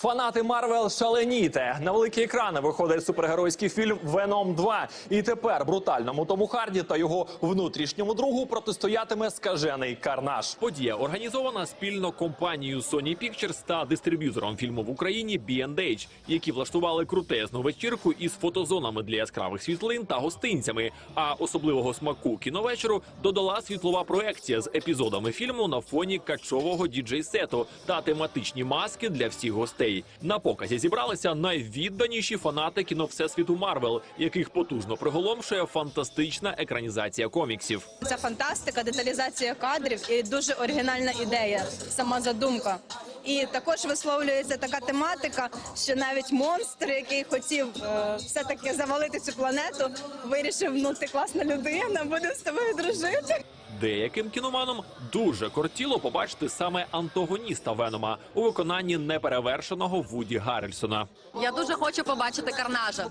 Фанати Марвел шаленіте. На великі екрани виходить супергеройський фільм Веном 2. І тепер брутальному Тому Харді та його внутрішньому другу протистоятиме скажений карнаж. Подія організована спільно компанією Sony Pictures та дистриб'ютором фільму в Україні B&H, які влаштували крутезну вечірку із фотозонами для яскравих світлин та гостинцями. А особливого смаку кіновечору додала світлова проекція з епізодами фільму на фоні качового діджей-сету та тематичні маски для всіх гостей. На показі зібралися найвідданіші фанати кіно всесвіту Марвел, яких потужно приголомшує фантастична екранізація коміксів. Це фантастика, деталізація кадрів і дуже оригінальна ідея, сама задумка. І також висловлюється така тематика, що навіть монстр, який хотів е, все-таки завалити цю планету, вирішив, ну ти класна людина, будемо з тобою дружити. Деяким кіноманам дуже кортіло побачити саме антагоніста Венома у виконанні неперевершеного Вуді Гаррельсона. Я дуже хочу побачити карнажа.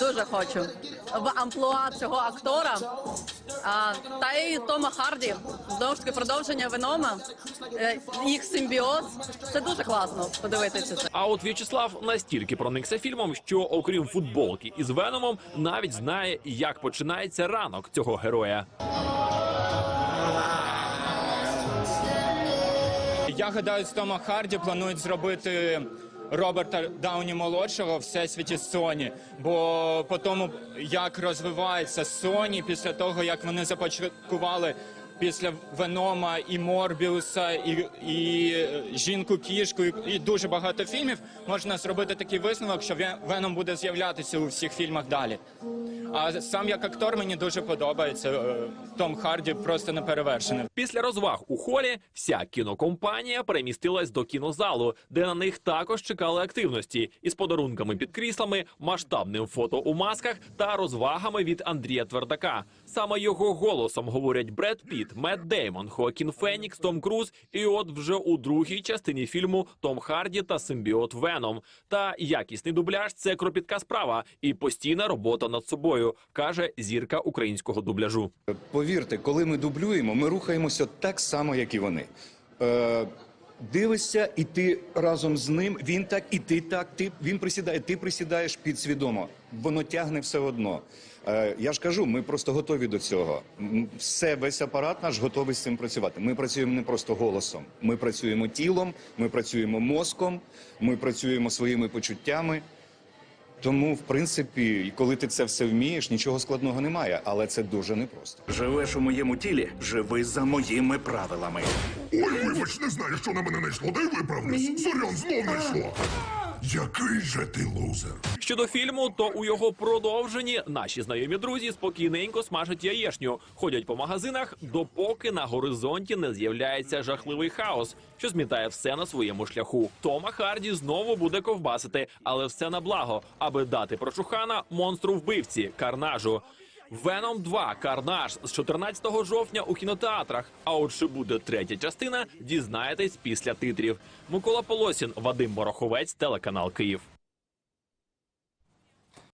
Дуже хочу в амплуа цього актора. А, та й Тома Харді. Знову ж таки, продовження Венома, е, їх симбіоз. Це дуже класно подивитися. це. А от В'ячеслав настільки проникся фільмом, що окрім футболки із Веномом, навіть знає, як починається ранок цього героя. Я гадаю, з Тома Харді планують зробити Роберта Дауні молодшого всесвіті Sony. Бо по тому, як розвивається Sony, після того як вони започаткували після Венома і Морбіуса, і, і е, жінку кішку, і, і дуже багато фільмів, можна зробити такий висновок, що Ве- Веном буде з'являтися у всіх фільмах далі. А сам як актор мені дуже подобається. е, Том Харді просто неперевершений. Після розваг у холі вся кінокомпанія перемістилась до кінозалу, де на них також чекали активності із подарунками під кріслами, масштабним фото у масках та розвагами від Андрія Твердака. Саме його голосом говорять Бред Піт, Мет Деймон, Хоакін Фенікс, Том Круз. І от вже у другій частині фільму Том Харді та симбіот Веном. Та якісний дубляж це кропітка справа і постійна робота над собою, каже зірка українського дубляжу. Повірте, коли ми дублюємо, ми рухаємося так само, як і вони. Е, дивишся, і ти разом з ним, він так, і ти так. Ти, він присідає, ти присідаєш підсвідомо. Воно тягне все одно. Е, я ж кажу, ми просто готові до цього. Все, весь апарат наш готовий з цим працювати. Ми працюємо не просто голосом, ми працюємо тілом, ми працюємо мозком, ми працюємо своїми почуттями. Тому, в принципі, коли ти це все вмієш, нічого складного немає, але це дуже непросто. Живеш у моєму тілі, живи за моїми правилами. Ой, вибач, не знаю, що на мене найшло. Дай виправлюсь. Зорян знов найшло. Який же ти лузер. Щодо фільму, то у його продовженні наші знайомі друзі спокійненько смажать яєшню, ходять по магазинах, допоки на горизонті не з'являється жахливий хаос, що змітає все на своєму шляху. Тома Харді знову буде ковбасити, але все на благо, аби дати прочухана монстру вбивці карнажу. Веном 2 Карнаж з 14 жовтня у кінотеатрах. А от чи буде третя частина, дізнаєтесь після титрів. Микола Полосін, Вадим Мороховець, телеканал Київ.